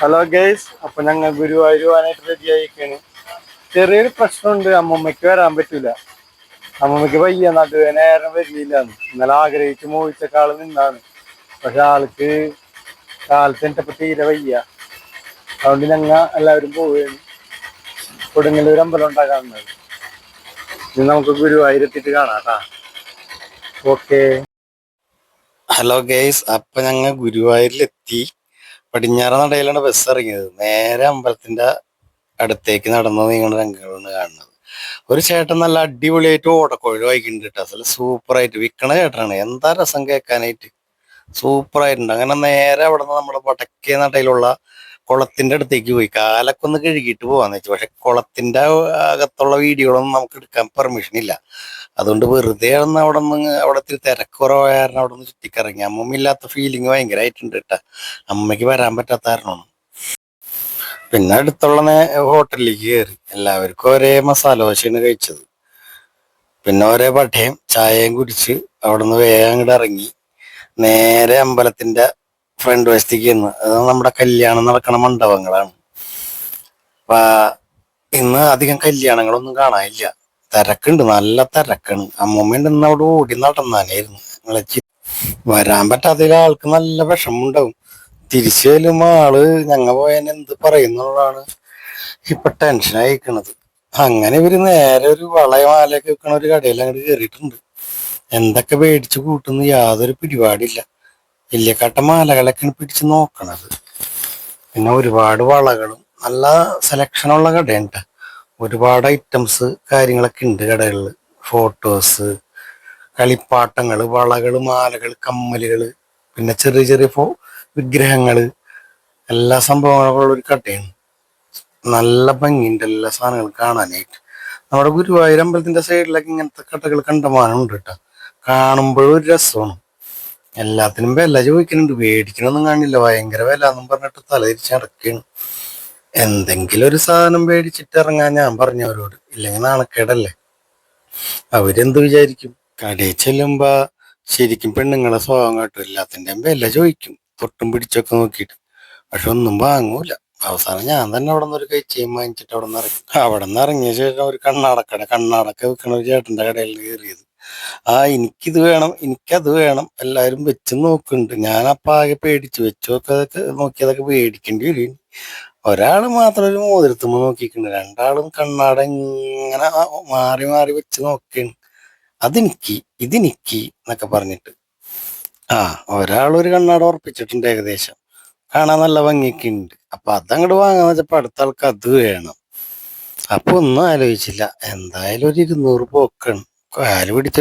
Hello guys അപ്പൊ ഞങ്ങൾ ഗുരുവായൂരുവാനായിട്ട് ready ആയിരിക്കാണ്. ചെറിയൊരു പ്രശ്നമുണ്ട്. അമ്മമ്മയ്ക്ക് വരാൻ പറ്റൂല. അമ്മമ്മയ്ക്ക് വയ്യ. നടുവേനേരം വരുന്നില്ല ഇന്നലെ ആഗ്രഹിച്ച് മോഹിച്ച കാൾ നിന്നാണ്. പക്ഷെ ആൾക്ക് കാലത്ത് എനിട്ടപ്പോ തീരെ വയ്യ. അതുകൊണ്ട് ഞങ്ങ എല്ലാവരും പോവുകയാണ്. കൊടുങ്ങല്ലൂർ അമ്പലം ഉണ്ടാക്കാറുണ്ട്. ഇനി നമുക്ക് ഗുരുവായൂർ എത്തിയിട്ട് കാണാം കേട്ടാ ഓക്കേ ഹലോ ഗൈസ് അപ്പൊ ഞങ്ങൾ ഗുരുവായൂരിലെത്തി. പടിഞ്ഞാറ നടയിലാണ് ബസ് ഇറങ്ങിയത്. നേരെ അമ്പലത്തിന്റെ അടുത്തേക്ക് നടന്നു നീങ്ങുന്ന രംഗങ്ങളാണ് കാണുന്നത്. ഒരു ചേട്ടൻ നല്ല അടിപൊളിയായിട്ട് ഓടക്കോഴി വായിക്കുന്നുണ്ട് കേട്ടോ. അസൽ സൂപ്പർ ആയിട്ട് വിൽക്കണ ചേട്ടനാണ്. എന്താ രസം കേൾക്കാനായിട്ട്? സൂപ്പറായിട്ടുണ്ട്. അങ്ങനെ നേരെ അവിടെ നിന്ന് നമ്മുടെ വടക്കേ നടയിലുള്ള കുളത്തിന്റെ അടുത്തേക്ക് പോയി. കാലൊക്കെ ഒന്ന് കഴുകിയിട്ട് പോവാന്ന് വെച്ചു. പക്ഷെ കുളത്തിന്റെ അകത്തുള്ള വീഡിയോകളൊന്നും നമുക്ക് എടുക്കാൻ പെർമിഷൻ ഇല്ല. അതുകൊണ്ട് വെറുതെ ഒന്ന് അവിടെ നിന്ന് അവിടെ ഇത്തിരി തിരക്കുറവായ കാരണം അവിടെ നിന്ന് ചുറ്റിക്കറങ്ങി അമ്മമ്മയില്ലാത്ത ഫീലിംഗ് ഭയങ്കരമായിട്ടുണ്ട് കേട്ടാ. അമ്മയ്ക്ക് വരാൻ പറ്റാത്ത കാരണമാണ്. പിന്നെ അടുത്തുള്ള ഹോട്ടലിലേക്ക് കയറി. എല്ലാവർക്കും ഒരേ മസാല ദോശയാണ് കഴിച്ചത്. പിന്നെ ഒരേ പട്ടയും ചായയും കുടിച്ച് അവിടെ നിന്ന് വേഗം അങ്ങോട്ട് ഇറങ്ങി. നേരെ അമ്പലത്തിന്റെ ഫ്രണ്ട് വശത്തേക്ക് ഇന്ന് നമ്മുടെ കല്യാണം നടക്കണ മണ്ഡപങ്ങളാണ്. അപ്പൊ ഇന്ന് അധികം കല്യാണങ്ങളൊന്നും കാണാനില്ല. തിരക്കുണ്ട് നല്ല തിരക്കാണ്. അമ്മൂമ്മ ഇന്ന് അവിടെ ഓടി നടന്നാനായിരുന്നു ഞങ്ങളെ വരാൻ പറ്റാത്ത ആൾക്ക് നല്ല വിഷമമുണ്ടാവും. തിരിച്ചു ആൾ ഞങ്ങ പോയാൽ എന്ത് പറയുന്നുള്ളതാണ് ഇപ്പൊ ടെൻഷൻ അയക്കണത് അങ്ങനെ ഇവർ നേരെ ഒരു വളയമാലയൊക്കെ വെക്കണ ഒരു കടയിൽ അങ്ങോട്ട് കയറിയിട്ടുണ്ട് എന്തൊക്കെ മേടിച്ചു കൂട്ടുന്നു യാതൊരു പിടിപാടില്ല. വലിയ കട്ട മാലകളൊക്കെയാണ് പിടിച്ച് നോക്കണത്. പിന്നെ ഒരുപാട് വളകളും നല്ല സെലക്ഷനുള്ള കടയുണ്ട്. ഒരുപാട് ഐറ്റംസ് കാര്യങ്ങളൊക്കെ ഉണ്ട് കടകളിൽ. ഫോട്ടോസ് കളിപ്പാട്ടങ്ങൾ വളകൾ മാലകൾ കമ്മലുകൾ പിന്നെ ചെറിയ ചെറിയ ഫോ വിഗ്രഹങ്ങൾ. എല്ലാ സംഭവങ്ങളുള്ള ഒരു കടയാണ്. നല്ല ഭംഗിയുണ്ട് എല്ലാ സാധനങ്ങളും കാണാനായിട്ട്. നമ്മുടെ ഗുരുവായൂർ അമ്പലത്തിന്റെ സൈഡിലൊക്കെ ഇങ്ങനത്തെ കടകൾ കണ്ടമാനമുണ്ട് കേട്ടോ. കാണുമ്പോഴും ഒരു രസമാണ്. എല്ലാത്തിനും വില ചോദിക്കുന്നുണ്ട്. മേടിക്കണമെന്നും കാണില്ല. ഭയങ്കര വില എന്നും പറഞ്ഞിട്ട് തലതിരിച്ച് നടക്കുകയാണ് എന്തെങ്കിലും ഒരു സാധനം മേടിച്ചിട്ട് ഇറങ്ങാൻ ഞാൻ പറഞ്ഞു അവരോട് ഇല്ലെങ്കിൽ നാണക്കേടല്ലേ? അവരെന്ത് വിചാരിക്കും? കടയിൽ ചെല്ലുമ്പോ ശരിക്കും പെണ്ണുങ്ങളെ സ്വഭാവം കാട്ടും. എല്ലാത്തിന്റെയും വില ചോദിക്കും. തൊട്ടും പിടിച്ചൊക്കെ നോക്കിയിട്ട്. പക്ഷെ ഒന്നും വാങ്ങൂല. അവസാനം ഞാൻ തന്നെ അവിടെ നിന്ന് ഒരു കൈച്ചയും വാങ്ങിച്ചിട്ട് അവിടെ നിന്ന് ഇറങ്ങി. അവിടെ നിന്ന് ഇറങ്ങിയ ശേഷം ഒരു കണ്ണാടക്കട. കണ്ണാടക്ക വെക്കണ ഒരു ചേട്ടന്റെ കടയിൽ കയറിയത്. ആ എനിക്കിത് വേണം എനിക്കത് വേണം. എല്ലാവരും വെച്ച് നോക്കുന്നുണ്ട്. അപ്പൊ ആകെ പേടിച്ചു. വെച്ചൊക്കെ നോക്കിയതൊക്കെ പേടിക്കേണ്ടി വരും ഒരാൾ മാത്രം ഒരു മോതിരത്തുമ്പോ നോക്കിയിട്ടുണ്ട്. രണ്ടാളും കണ്ണാട ഇങ്ങനെ മാറി മാറി വെച്ച് നോക്കുകയാണ് അതെനിക്ക് ഇതെനിക്ക് എന്നൊക്കെ പറഞ്ഞിട്ട്. ആ ഒരാളൊരു കണ്ണാട ഉറപ്പിച്ചിട്ടുണ്ട് ഏകദേശം. കാണാൻ നല്ല ഭംഗിയൊക്കെ ഉണ്ട്. അപ്പൊ അതങ്ങോട്ട് വാങ്ങാന്ന് വെച്ചപ്പോ അടുത്ത ആൾക്ക് അത് വേണം. അപ്പൊ ഒന്നും ആലോചിച്ചില്ല. എന്തായാലും ഒരു ഇരുന്നൂറ് പോക്കാണ്. കാൽ പിടിച്ച